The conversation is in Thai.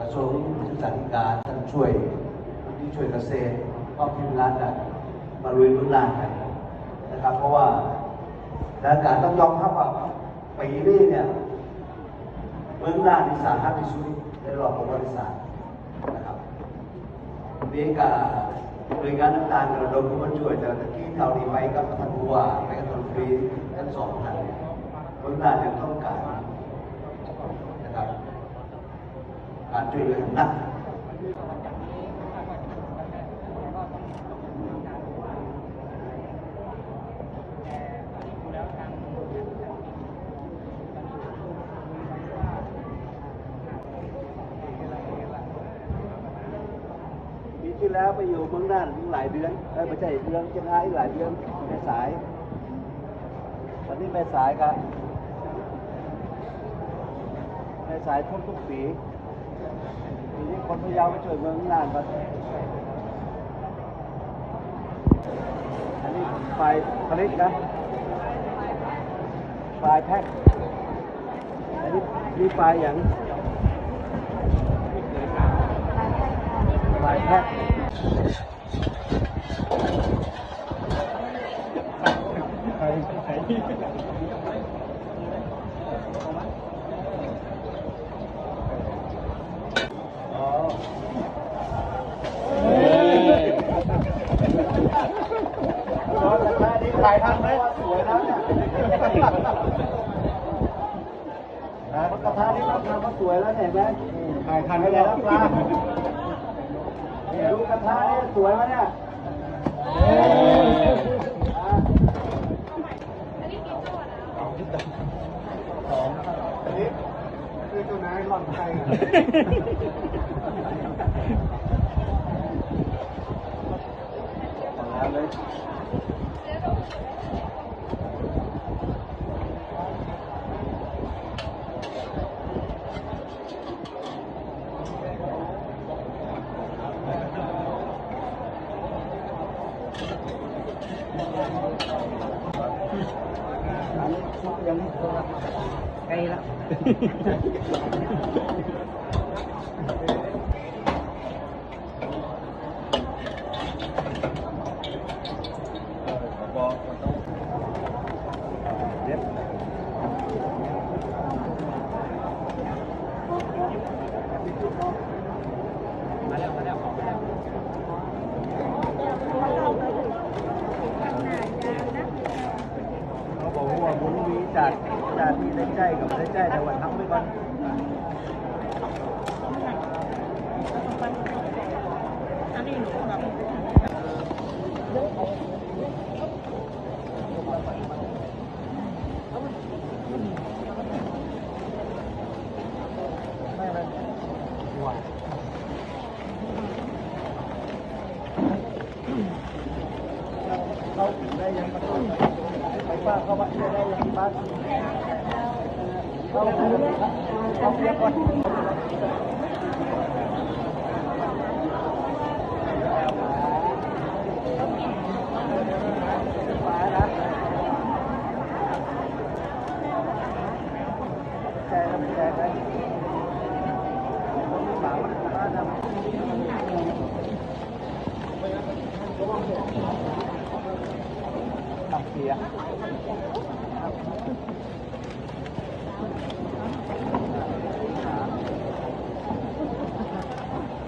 กระทรวงศึกษาธิการท่านช่วยที่ช่วยเกษตรก็ทีมงานน่ะมาลุยมืองานกันนะครับ เพราะว่าสถานการณ์ต้องยอมรับว่าปีนี้เนี่ยเมืองน่านที่สาหัสที่สุดในรอบประวัติศาสตร์นะครับเรียนกับหน่วยงานต่างๆกระดมเข้มาช่วยแต่ตะกี้เท่านี้ไปกับท่านผู้ว่าไปกับท่านฟรีทั้งสองท่านเนี่ยเมืองน่านยังต้องการนะครับ การช่วยเหลือหนักปีที่แล้วไปอยู่เมืองน่านหลายเดือนไม่ใช่เดือนจะงรายหลายเดือนแม่สายวันนี้แม่สายครับแม่สายทุกทุกปี คนพะเยาไปช่วยเมืองน่านกันอันนี้ไฟผลิตนะไฟแพ็คอันนี้มีไฟอย่างไฟแพ็คอ๋อร้อนราคานี้ขายทัน ไหมสวยแล้วเนี่ยนะกระทะนี้ราคาก็สวยแล้วเนี่ยเห็นไหมขายทันไม่ได้แล้วปลาเนี่ยดูกระทะนี่สวยไหมเนี่ยอะอันนี้คือตัวนายหล่อนไทย อันนี้ซุปยังไม่พอใกล้แล้ว บอกว่าต้องเด็ดมาแล้วมาแล้วออกมาแล้วเขา บอกว่าหมุนวีจัดจัดที่ได้ใจกับได้ใจแต่ว่าทำไม่ก่อนไม่ไม่หวานเขาได้ยังมาต้น ไปป้าเขามาได้ยั